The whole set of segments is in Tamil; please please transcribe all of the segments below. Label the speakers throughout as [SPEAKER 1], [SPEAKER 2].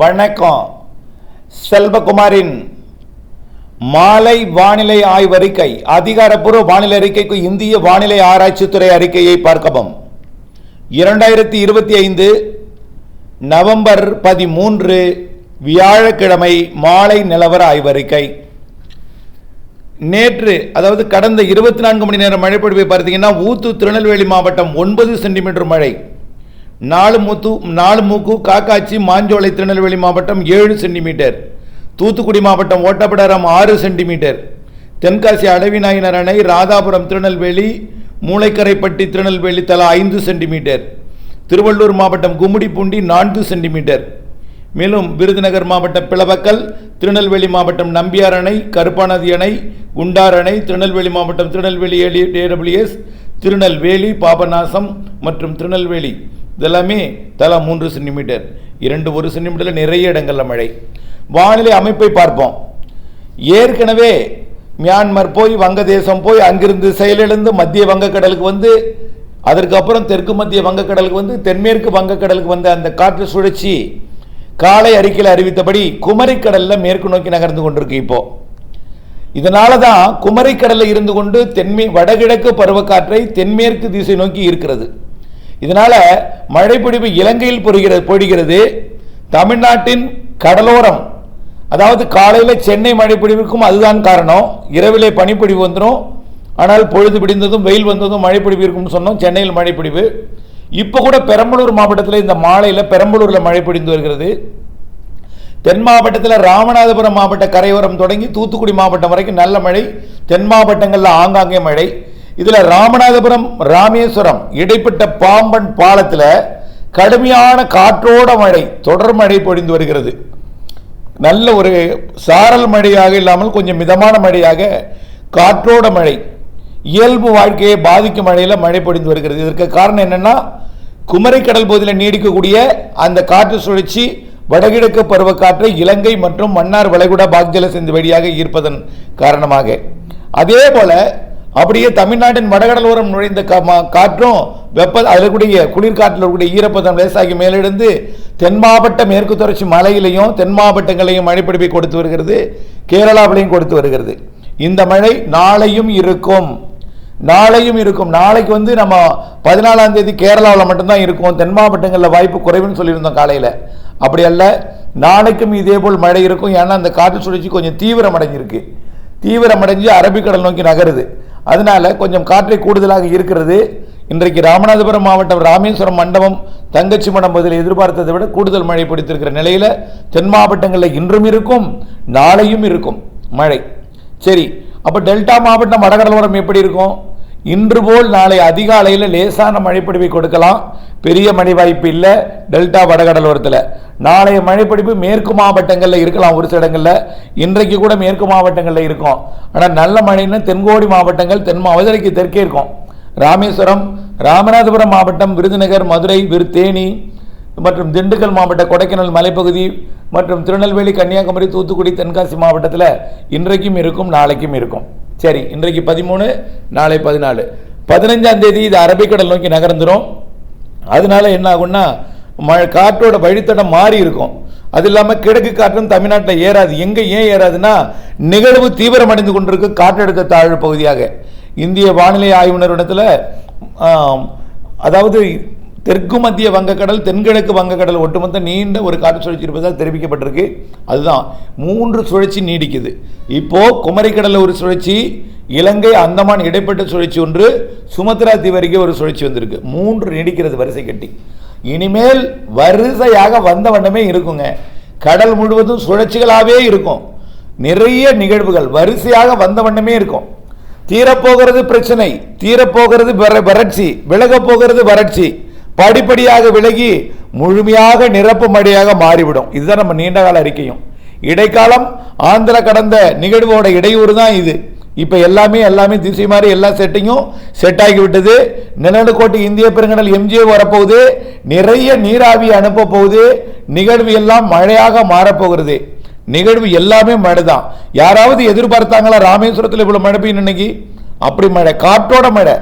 [SPEAKER 1] வணக்கம். செல்வகுமாரின் மாலை வானிலை ஆய்வறிக்கை அதிகாரப்பூர்வ வானிலை அறிக்கைக்கு இந்திய வானிலை ஆராய்ச்சித்துறை அறிக்கையை பார்க்கவும். இரண்டாயிரத்தி இருபத்தி ஐந்து நவம்பர் பதிமூன்று வியாழக்கிழமை மாலை நிலவர ஆய்வறிக்கை. நேற்று அதாவது கடந்த இருபத்தி நான்கு மணி நேரம் மழைப்பொழிவை பார்த்தீங்கன்னா ஊத்து திருநெல்வேலி மாவட்டம் ஒன்பது சென்டிமீட்டர் மழை. நாலு முத்து நாலு மூக்கு காக்காச்சி மாஞ்சோலை திருநெல்வேலி மாவட்டம் ஏழு சென்டிமீட்டர். தூத்துக்குடி மாவட்டம் ஓட்டப்பிடாரம் ஆறு சென்டிமீட்டர். தென்காசி அடவிநாயனர் அணை ராதாபுரம் திருநெல்வேலி மூளைக்கரைப்பட்டி திருநெல்வேலி தலா ஐந்து சென்டிமீட்டர். திருவள்ளூர் மாவட்டம் கும்மிடிப்பூண்டி நான்கு சென்டிமீட்டர். மேலும் விருதுநகர் மாவட்டம் பிளவக்கல் திருநெல்வேலி மாவட்டம் நம்பியார் அணை கருப்பாநதி அணை குண்டார் அணை திருநெல்வேலி மாவட்டம் திருநெல்வேலி ஏடபிள்யூஎஸ் திருநெல்வேலி பாபநாசம் மற்றும் திருநெல்வேலி. இதெல்லாமே தலா மூன்று சென்டிமீட்டர் இரண்டு ஒரு சென்டிமீட்டரில் நிறைய இடங்களில் மழை. வானிலை அமைப்பை பார்ப்போம். ஏற்கனவே மியான்மர் போய் வங்கதேசம் போய் அங்கிருந்து செயலிழந்து மத்திய வங்கக்கடலுக்கு வந்து அதற்கப்புறம் தெற்கு மத்திய வங்கக்கடலுக்கு வந்து தென்மேற்கு வங்கக்கடலுக்கு வந்த அந்த காற்று சுழற்சி காலை அறிக்கையில் அறிவித்தபடி குமரிக்கடலில் மேற்கு நோக்கி நகர்ந்து கொண்டிருக்கு இப்போ. இதனால தான் குமரிக்கடலில் இருந்து கொண்டு தென்மே வடகிழக்கு பருவக்காற்றை தென்மேற்கு திசை நோக்கி இருக்கிறது இதனால் மழைப்பொழிவு இலங்கையில் பொறுகிறது. பொழிகிறது தமிழ்நாட்டின் கடலோரம் அதாவது காலையில் சென்னை மழைப்பொழிவுக்கும் அதுதான் காரணம். இரவிலே பனிப்பொழிவு வந்துடும் ஆனால் பொழுது பிடிந்ததும் வெயில் வந்ததும் மழைப்பொழிவு இருக்கும்னு சொன்னோம். சென்னையில் மழைப்பொழிவு இப்போ கூட பெரம்பலூர் மாவட்டத்தில் இந்த மாலையில் பெரம்பலூரில் மழை பொழிந்து வருகிறது. தென் மாவட்டத்தில் ராமநாதபுரம் மாவட்ட கரையோரம் தொடங்கி தூத்துக்குடி மாவட்டம் வரைக்கும் நல்ல மழை. தென் மாவட்டங்களில் ஆங்காங்கே மழை. இதில் ராமநாதபுரம் ராமேஸ்வரம் இடைப்பட்ட பாம்பன் பாலத்தில் கடுமையான காற்றோட மழை தொடர் மழை பொழிந்து வருகிறது. நல்ல ஒரு சாரல் மழையாக இல்லாமல் கொஞ்சம் மிதமான மழையாக காற்றோட மழை இயல்பு வாழ்க்கையை பாதிக்கும் மழையில் மழை பொழிந்து வருகிறது. இதற்கு காரணம் என்னன்னா குமரிக்கடல் பகுதியில் நீடிக்கக்கூடிய அந்த காற்று சுழற்சி வடகிழக்கு பருவக்காற்றை இலங்கை மற்றும் மன்னார் வளைகுடா பாக்ஜல சிந்து வழியாக ஈர்ப்பதன் காரணமாக. அதே போல அப்படியே தமிழ்நாட்டின் வடகடலோரம் நுழைந்த கா- காற்றும் வெப்ப அதில் கூடிய குளிர்காற்றில் இருக்கக்கூடிய ஈரப்பதம் லேசாகி மேலெழுந்து தென் மாவட்ட மேற்கு தொடர்ச்சி மலையிலையும் தென் மாவட்டங்களையும் மழைப்பிடிப்பை கொடுத்து வருகிறது. கேரளாவிலையும் கொடுத்து வருகிறது. இந்த மழை நாளையும் இருக்கும். நாளையும் இருக்கும். நாளைக்கு வந்து நம்ம பதினாலாம் தேதி கேரளாவில் மட்டும்தான் இருக்கும். தென் மாவட்டங்களில் வாய்ப்பு குறைவுன்னு சொல்லியிருந்தோம் காலையில். அப்படி அல்ல நாளைக்கும் இதே போல் மழை இருக்கும். ஏன்னா அந்த காற்று சுழற்சி கொஞ்சம் தீவிரமடைஞ்சிருக்கு. தீவிரமடைஞ்சு அரபிக்கடல் நோக்கி நகருது. அதனால கொஞ்சம் காற்றை கூடுதலாக இருக்கிறது. இன்றைக்கு ராமநாதபுரம் மாவட்டம் ராமேஸ்வரம் மண்டபம் தங்கச்சி மடம் பதில் எதிர்பார்த்ததை விட கூடுதல் மழை பிடித்திருக்கிற நிலையில் தென் மாவட்டங்களில் இன்றும் இருக்கும் நாளையும் இருக்கும் மழை. சரி அப்போ டெல்டா மாவட்டம் வடகடலோரம் எப்படி இருக்கும்? இன்று போல் நாளை அதிகாலையில் லேசான மழைப்பிடிப்பை கொடுக்கலாம். பெரிய மழை வாய்ப்பு இல்லை. டெல்டா வடகடலோரத்தில். நாளைய மழைப்பிடிப்பு மேற்கு மாவட்டங்களில் இருக்கலாம் ஒரு சில இடங்களில் இன்றைக்கு கூட மேற்கு மாவட்டங்களில் இருக்கும். ஆனால் நல்ல மழைன்னா தென்கோடி மாவட்டங்கள் தென் மதுரைக்கு தெற்கே இருக்கும். ராமேஸ்வரம் ராமநாதபுரம் மாவட்டம் விருதுநகர் மதுரை விருத்தேனி மற்றும் திண்டுக்கல் மாவட்ட கொடைக்கானல் மலைப்பகுதி மற்றும் திருநெல்வேலி கன்னியாகுமரி தூத்துக்குடி தென்காசி மாவட்டத்தில் இன்றைக்கும் இருக்கும் நாளைக்கும் இருக்கும். சரி இன்றைக்கு பதிமூணு நாளை பதினாலு. பதினஞ்சாம் தேதி இது அரபிக்கடல் நோக்கி நகர்ந்துடும் அதனால என்ன ஆகும்னா மழை காற்றோட வழித்தடம் மாறி இருக்கும். அது இல்லாமல் கிழக்கு காற்றும் தமிழ்நாட்டில் ஏறாது. எங்கே ஏன் ஏறாதுன்னா நிகழ்வு தீவிரமடைந்து கொண்டிருக்கு காற்றழுத்த தாழ்வு பகுதியாக. இந்திய வானிலை ஆய்வு நிறுவனத்தில் அதாவது தெற்கு மத்திய வங்கக்கடல் தென்கிழக்கு வங்கக்கடல் ஒட்டுமொத்த நீண்ட ஒரு காற்று சுழற்சி இருப்பதாக தெரிவிக்கப்பட்டிருக்கு. அதுதான் மூன்று சுழற்சி நீடிக்குது. இப்போ குமரிக்கடலில் ஒரு சுழற்சி இலங்கை அந்தமான் இடைப்பட்ட சுழற்சி ஒன்று சுமத்ரா தீவு வரைக்கும் ஒரு சுழற்சி வந்திருக்கு. மூன்று நீடிக்கிறது வரிசை கட்டி. இனிமேல் வரிசையாக வந்த வண்ணமே இருக்குங்க. கடல் முழுவதும் சுழற்சிகளாகவே இருக்கும். நிறைய நிகழ்வுகள் வரிசையாக வந்த வண்ணமே இருக்கும். தீரப்போகிறது பிரச்சனை தீரப்போகிறது வறட்சி விலகப் போகிறது வறட்சி. படிப்படியாக விலகி முழுமையாக நிரப்பு மழையாக மாறிவிடும். இதுதான் நம்ம நீண்டகால அறிக்கையும். இடைக்காலம் ஆந்திர கடந்த நிகழ்வோட இடையூறு தான் இது. இப்போ எல்லாமே எல்லாமே திசை மாதிரி எல்லா செட்டிங்கும் செட் ஆகிவிட்டது. நிலநடுக்கோட்டு இந்திய பெருங்கடல் எம்ஜிஏ வரப்போகுது. நிறைய நீராவி அனுப்ப போகுது. நிகழ்வு எல்லாம் மழையாக மாறப்போகிறது. நிகழ்வு எல்லாமே மழை தான் யாராவது எதிர்பார்த்தாங்களா ராமேஸ்வரத்தில் இவ்வளோ மழை பெய்யும் இன்னைக்கு? அப்படி மழை காற்றோட மழை.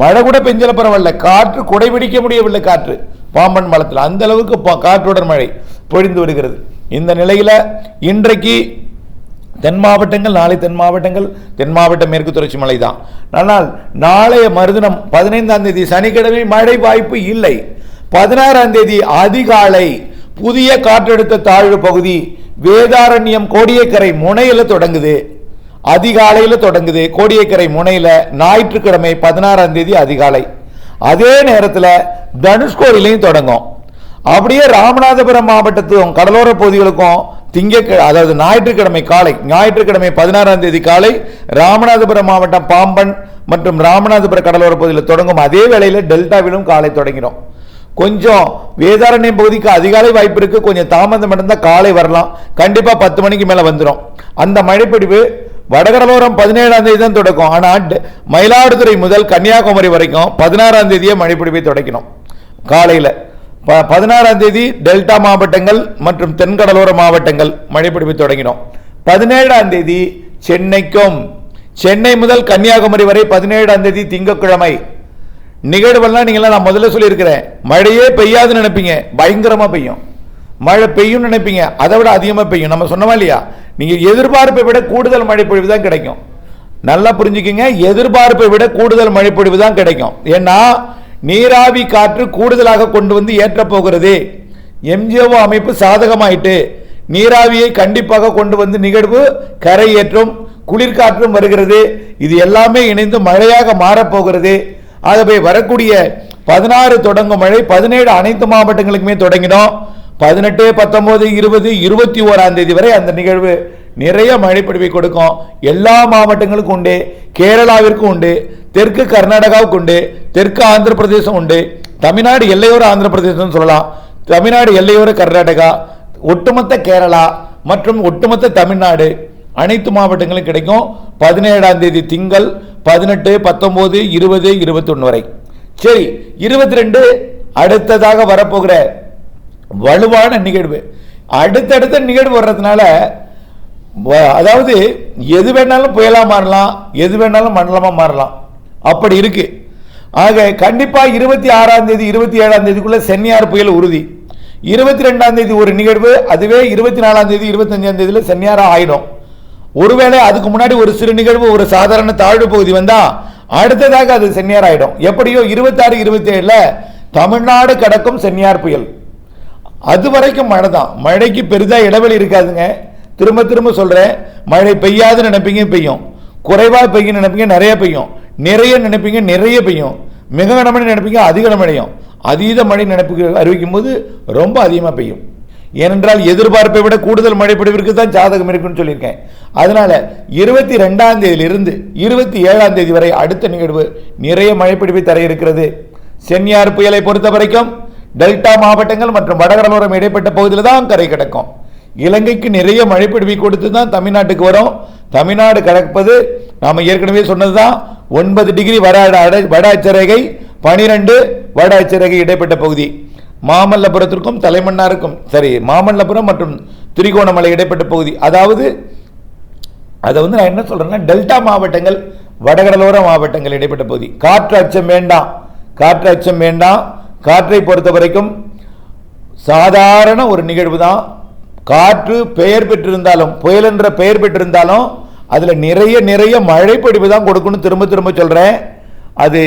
[SPEAKER 1] மழை கூட பெஞ்சல பரவாயில்ல. காற்று குடைபிடிக்க முடியவில்லை காற்று. பாம்பன் மலத்தில் அந்த அளவுக்கு காற்றுடன் மழை பொழிந்து வருகிறது. இந்த நிலையில் இன்றைக்கு தென் மாவட்டங்கள் நாளை தென் மாவட்டங்கள் தென் மாவட்ட மேற்கு தொடர்ச்சி மலை தான் ஆனால் நாளைய மறுதினம் பதினைந்தாம் தேதி சனிக்கிழமை மழை வாய்ப்பு இல்லை. பதினாறாம் தேதி அதிகாலை புதிய காற்றழுத்த தாழ்வு பகுதி வேதாரண்யம் கோடியக்கரை முனையில தொடங்குது. அதிகாலையில் தொடங்குது. கோடியக்கரை முனையில் ஞாயிற்றுக்கிழமை பதினாறாம் தேதி அதிகாலை. அதே நேரத்தில் தனுஷ்கோடியிலையும் தொடங்கும். அப்படியே ராமநாதபுரம் மாவட்டத்துக்கும் கடலோர பகுதிகளுக்கும் திங்கக்கிழ அதாவது ஞாயிற்றுக்கிழமை காலை ஞாயிற்றுக்கிழமை பதினாறாம் தேதி காலை ராமநாதபுரம் மாவட்டம் பாம்பன் மற்றும் ராமநாதபுரம் கடலோர பகுதியில் தொடங்கும் அதே வேளையில் டெல்டாவிலும் காலை தொடங்கிடும் கொஞ்சம் வேதாரண்யம் பகுதிக்கு அதிகாலை வாய்ப்பு இருக்குது கொஞ்சம் தாமதம் இருந்தால் காலை வரலாம். கண்டிப்பாக பத்து மணிக்கு மேலே வந்துடும் அந்த மழைப்பிடிவு வடகடலோரம் பதினேழாம் தேதி தான் தொடக்கும். ஆனால் மயிலாடுதுறை முதல் கன்னியாகுமரி வரைக்கும் பதினாறாம் தேதியே மழைப்பிடிவை தொடக்கணும் காலையில் ப பதினாறாம் தேதி டெல்டா மாவட்டங்கள் மற்றும் தென்கடலோர மாவட்டங்கள் மழைப்பிடிவு தொடங்கினோம். பதினேழாம் தேதி சென்னைக்கும் சென்னை முதல் கன்னியாகுமரி வரை பதினேழாம் தேதி திங்கக்கிழமை நிகழ்வெல்லாம் நீங்களாம் நான் முதல்ல சொல்லியிருக்கிறேன். மழையே பெய்யாதுன்னு நினைப்பீங்க. பயங்கரமாக பெய்யும். மழை பெய்யும்னு நினைப்பீங்க. அதை விட அதிகமாக பெய்யும். நம்ம சொன்னோமா இல்லையா? நீங்கள் எதிர்பார்ப்பை விட கூடுதல் மழை பொழிவு தான் கிடைக்கும். நல்லா புரிஞ்சுக்கிங்க. எதிர்பார்ப்பை விட கூடுதல் மழை பொழிவு தான் கிடைக்கும். ஏன்னா நீராவி காற்று கூடுதலாக கொண்டு வந்து ஏற்றப்போகிறது எம்ஜிஓ அமைப்பு சாதகமாயிட்டு நீராவியை கண்டிப்பாக கொண்டு வந்து நிகழ்வு கரையேற்றும் குளிர்காற்றும் வருகிறது. இது எல்லாமே இணைந்து மழையாக மாறப்போகிறது ஆகவே வரக்கூடிய பதினாறு தொடங்கும் மழை பதினேழு அனைத்து மாவட்டங்களுக்குமே தொடங்கினோம் பதினெட்டு பத்தொம்போது இருபது இருபத்தி ஓராம் தேதி வரை அந்த நிகழ்வு நிறைய மழைப்பொழிவை கொடுக்கும். எல்லா மாவட்டங்களுக்கும் உண்டு. கேரளாவிற்கும் உண்டு. தெற்கு கர்நாடகாவுக்கு உண்டு. தெற்கு ஆந்திர பிரதேசம் உண்டு. தமிழ்நாடு எல்லையோர ஆந்திர பிரதேசம்னு சொல்லலாம். தமிழ்நாடு எல்லையோர கர்நாடகா ஒட்டுமொத்த கேரளா மற்றும் ஒட்டுமொத்த தமிழ்நாடு அனைத்து மாவட்டங்களும் கிடைக்கும். பதினேழாம் தேதி திங்கள் பதினெட்டு பத்தொம்போது இருபது இருபத்தொன்று வரை. சரி இருபத்தி ரெண்டு அடுத்ததாக வரப்போகிற வலுவான நிகழ்வு. அடுத்தடுத்த நிகழ்வு வர்றதுனால வ- அதாவது எது வேணாலும் புயலாக மாறலாம் எது வேணாலும் மண்டலமாக மாறலாம். அப்படி இருக்கு. ஆக கண்டிப்பாக இருபத்தி ஆறாம் தேதி இருபத்தி ஏழாம் தேதிக்குள்ளே சென்னியார் புயல் உறுதி. இருபத்தி ரெண்டாம் தேதி ஒரு நிகழ்வு அதுவே இருபத்தி நாலாம் தேதி இருபத்தஞ்சாம் தேதியில் சென்னியாராக ஆயிடும். ஒருவேளை அதுக்கு முன்னாடி ஒரு சிறு நிகழ்வு ஒரு சாதாரண தாழ்வு பகுதி வந்தால் அடுத்ததாக அது சென்னியார் ஆகிடும் எப்படியோ இருபத்தாறு இருபத்தி ஏழில் தமிழ்நாடு கடக்கும் சென்னியார் புயல். அது வரைக்கும் மழை தான். மழைக்கு பெரிதாக இடைவெளி இருக்காதுங்க. திரும்ப திரும்ப சொல்கிறேன் மழை பெய்யாதுன்னு நினைப்பீங்க பெய்யும். குறைவாக பெய்யும் நினைப்பீங்க நிறைய பெய்யும். நிறைய நினைப்பீங்க நிறைய பெய்யும். மிக கனமழை நினைப்பீங்க அதிக கனமழையும். அதீத மழை நினைப்பு அறிவிக்கும் போது ரொம்ப அதிகமாக பெய்யும். ஏனென்றால் எதிர்பார்ப்பை விட கூடுதல் மழைப்பிடிவிற்கு தான் ஜாதகம் இருக்குன்னு சொல்லியிருக்கேன். அதனால இருபத்தி ரெண்டாம் தேதியிலிருந்து இருபத்தி ஏழாம் தேதி வரை அடுத்த நிகழ்வு நிறைய மழைப்பிடிப்பை தர இருக்கிறது. சென்னியார் புயலை பொறுத்த வரைக்கும் டெல்டா மாவட்டங்கள் மற்றும் வடகடலோரம் இடைப்பட்ட பகுதியில் தான் கரை கிடக்கும். இலங்கைக்கு நிறைய மழைப்பிடிவை கொடுத்து தான் தமிழ்நாட்டுக்கு வரும். தமிழ்நாடு கடப்பது நாம் ஏற்கனவே சொன்னது தான் ஒன்பது டிகிரி வட அட- வட அச்சரேகை பனிரெண்டு வட அச்சரேகை இடைப்பட்ட பகுதி. மாமல்லபுரத்திற்கும் தலைமன்னாருக்கும் சரி மாமல்லபுரம் மற்றும் திரிகோணமலை இடைப்பட்ட பகுதி. அதாவது அதை வந்து நான் என்ன சொல்கிறேன்னா டெல்டா மாவட்டங்கள் வடகடலோர மாவட்டங்கள் இடைப்பட்ட பகுதி. காற்று அச்சம் வேண்டாம். காற்று அச்சம் வேண்டாம். காற்றை பொறுத்த வரைக்கும் சாதாரண ஒரு நிகழ்வு தான் காற்று பெயர் பெற்றிருந்தாலும் புயல் என்ற பெயர் பெற்றிருந்தாலும் அதில் நிறைய நிறைய மழை தான் கொடுக்கணும் திரும்ப திரும்ப சொல்கிறேன் அது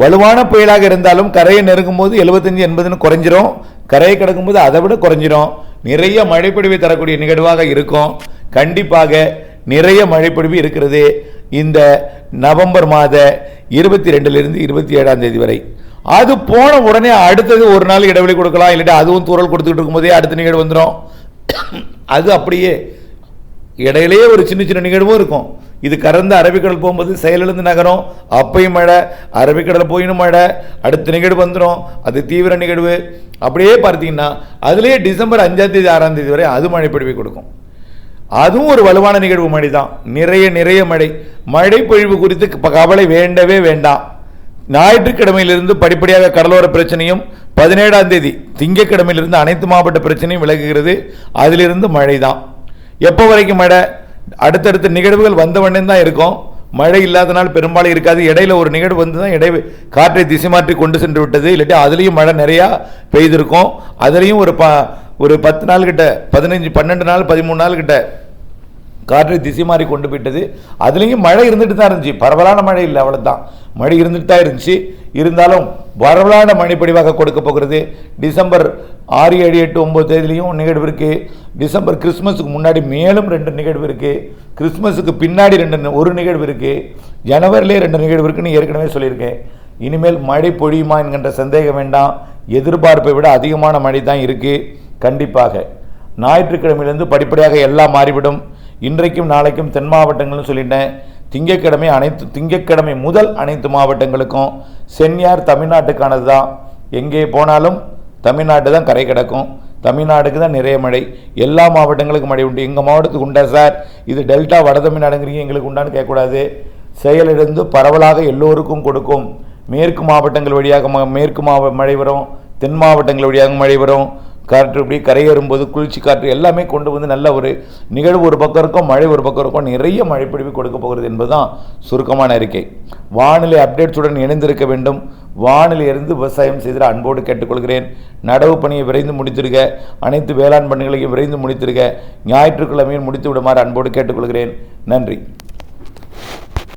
[SPEAKER 1] வலுவான புயலாக இருந்தாலும் கரையை நெருங்கும் போது எழுபத்தஞ்சி எண்பதுன்னு குறைஞ்சிரும். கரையை கிடக்கும்போது அதை விட குறைஞ்சிரும். நிறைய மழைப்பொழிவை தரக்கூடிய நிகழ்வாக இருக்கும். கண்டிப்பாக நிறைய மழைப்பொழிவு இருக்கிறது. இந்த நவம்பர் மாத இருபத்தி ரெண்டுலேருந்து இருபத்தி ஏழாம் தேதி வரை. அது போன உடனே அடுத்தது ஒரு நாள் இடைவெளி கொடுக்கலாம் இல்லாட்டி அதுவும் தூரல் கொடுத்துக்கிட்டு இருக்கும்போதே அடுத்த நிகழ்வு வந்துடும் அது அப்படியே இடையிலேயே ஒரு சின்ன சின்ன நிகழ்வும் இருக்கும். இது கறந்து அரபிக்கடல் போகும்போது செயலிழந்து நகரும். அப்பையும் மழை அரபிக்கடல் போயினும் மழை அடுத்த நிகழ்வு வந்துடும் அது தீவிர நிகழ்வு. அப்படியே பார்த்தீங்கன்னா அதுலேயே டிசம்பர் அஞ்சாம் தேதி ஆறாம் தேதி வரை அது மழை பொழிவை கொடுக்கும். அதுவும் ஒரு வலுவான நிகழ்வு மழை தான் நிறைய நிறைய மழை. மழை பொழிவு குறித்து கவலை வேண்டவே வேண்டாம். ஞாயிற்றுக்கிழமையிலிருந்து படிப்படியாக கடலோர பிரச்சனையும் பதினேழாம் தேதி திங்கக்கிழமையிலிருந்து அனைத்து மாவட்ட பிரச்சனையும் விலகுகிறது. அதிலிருந்து மழை தான் எப்போ வரைக்கும் மழை? அடுத்தடுத்த நிகழ்வுகள் வந்தவண்ணே தான் இருக்கும். மழை இல்லாதனால் பெரும்பாலும் இருக்காது. இடையில ஒரு நிகழ்வு வந்து தான் இடை காற்றை திசை மாற்றி கொண்டு சென்று விட்டது. இல்லாட்டி அதுலேயும் மழை நிறையா பெய்திருக்கும். அதுலேயும் ஒரு ப ஒரு பத்து நாள் கிட்ட பதினஞ்சு பன்னெண்டு நாள் பதிமூணு நாள் கிட்ட காற்று திசை மாறி கொண்டு போயிட்டது. அதுலேயும் மழை இருந்துட்டு தான் இருந்துச்சு. பரவலான மழை இல்லை அவ்வளோதான் மழை இருந்துட்டு தான் இருந்துச்சு. இருந்தாலும் பரவலான மழை பொழிவாக கொடுக்க போகிறது. டிசம்பர் ஆறு ஏழு எட்டு ஒம்பது தேதியிலையும் நிகழ்வு இருக்குது டிசம்பர் கிறிஸ்மஸுக்கு முன்னாடி மேலும் ரெண்டு நிகழ்வு இருக்குது கிறிஸ்மஸுக்கு பின்னாடி ரெண்டு ஒரு நிகழ்வு இருக்குது ஜனவரிலே ரெண்டு நிகழ்வு இருக்குன்னு ஏற்கனவே சொல்லியிருக்கேன். இனிமேல் மழை பொழியுமா என்கின்ற சந்தேகம் வேண்டாம். எதிர்பார்ப்பை விட அதிகமான மழை தான் இருக்குது கண்டிப்பாக. ஞாயிற்றுக்கிழமையிலேருந்து படிப்படியாக எல்லாம் மாறிவிடும். இன்றைக்கும் நாளைக்கும் தென் மாவட்டங்கள்னு சொல்லிட்டேன். திங்கட்கிழமை அனைத்து திங்கட்கிழமை முதல் அனைத்து மாவட்டங்களுக்கும் சென்னியார் தமிழ்நாட்டுக்கானது தான் எங்கே போனாலும் தமிழ்நாட்டு தான் கரை கிடக்கும். தமிழ்நாடுக்கு தான் நிறைய மழை. எல்லா மாவட்டங்களுக்கும் மழை உண்டு. எங்கள் மாவட்டத்துக்கு உண்டா சார்? இது டெல்டா வட தமிழ்நாடுங்கிறீங்க எங்களுக்கு உண்டான்னு கேட்கக்கூடாது. செயலிழந்து பரவலாக எல்லோருக்கும் கொடுக்கும். மேற்கு மாவட்டங்கள் வழியாக ம- மேற்கு மாவ மழை வரும். தென் மாவட்டங்கள் வழியாக மழை வரும். காற்று இப்படி கரையேறும்போது குளிர்ச்சி காற்று எல்லாமே கொண்டு வந்து நல்ல ஒரு நிகழ்வு ஒரு பக்கம் இருக்கும் மழை ஒரு பக்கம் இருக்கும் நிறைய மழைப்பிடிவு கொடுக்க போகிறது என்பதுதான் சுருக்கமான அறிக்கை. வானிலை அப்டேட்ஸுடன் இணைந்திருக்க வேண்டும். வானிலையிலிருந்து விவசாயம் செய்திட அன்போடு கேட்டுக்கொள்கிறேன். நடவு பணியை விரைந்து முடித்திருக்க அனைத்து வேளாண் பணிகளையும் விரைந்து முடித்திருக்க ஞாயிற்றுக்கிழமையும் முடித்து விடுமாறு அன்போடு கேட்டுக்கொள்கிறேன். நன்றி.